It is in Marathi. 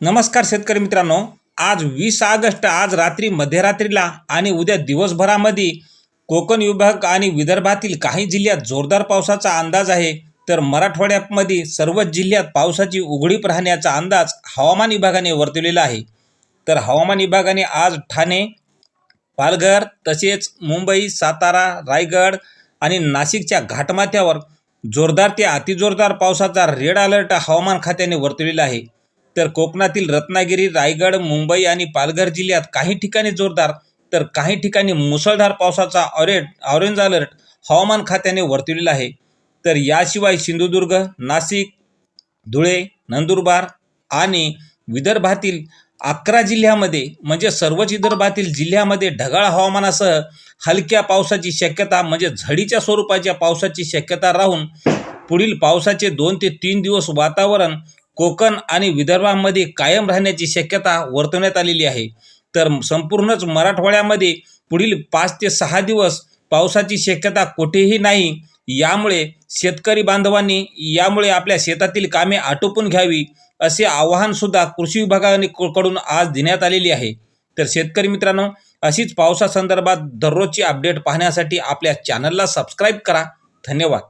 नमस्कार शेतकरी मित्रांनो. आज वीस ऑगस्ट आज रात्री मध्यरात्रीला आणि उद्या दिवसभरामध्ये कोकण विभाग आणि विदर्भातील काही जिल्ह्यात जोरदार पावसाचा अंदाज आहे. तर मराठवाड्यामध्ये सर्वच जिल्ह्यात पावसाची उघडीप राहण्याचा अंदाज हवामान विभागाने वर्तवलेला आहे. तर हवामान विभागाने आज ठाणे पालघर तसेच मुंबई सातारा रायगड आणि नाशिकच्या घाटमाथ्यावर जोरदार ते अतिजोरदार पावसाचा रेड अलर्ट हवामान खात्याने वर्तवलेला आहे. तर कोकणातील रत्नागिरी रायगड मुंबई आणि पालघर जिल्ह्यात काही ठिकाणी जोरदार तर काही ठिकाणी मुसळधार पावसाचा ऑरेट ऑरेंज अलर्ट हवामान खात्याने वर्तवलेला आहे. तर याशिवाय सिंधुदुर्ग नाशिक धुळे नंदुरबार आणि विदर्भातील अकरा जिल्ह्यामध्ये म्हणजे सर्वच विदर्भातील जिल्ह्यामध्ये ढगाळ हवामानासह हलक्या पावसाची शक्यता म्हणजे झडीच्या स्वरूपाच्या पावसाची शक्यता राहून पुढील पावसाचे दोन ते तीन दिवस वातावरण कोकण आणि विदर्भामध्ये कायम राहण्याची शक्यता वर्तवण्यात आलेली आहे. तर संपूर्णच मराठवाड्यामध्ये पुढील पाच ते सहा दिवस पावसाची शक्यता कुठेही नाही. यामुळे शेतकरी बांधवांनी यामुळे आपल्या शेतातील कामे आटोपून घ्यावी असे आवाहनसुद्धा कृषी विभागाने कडून आज देण्यात आलेली आहे. तर शेतकरी मित्रांनो अशीच पावसासंदर्भात दररोजची अपडेट पाहण्यासाठी आपल्या चॅनलला सबस्क्राईब करा. धन्यवाद.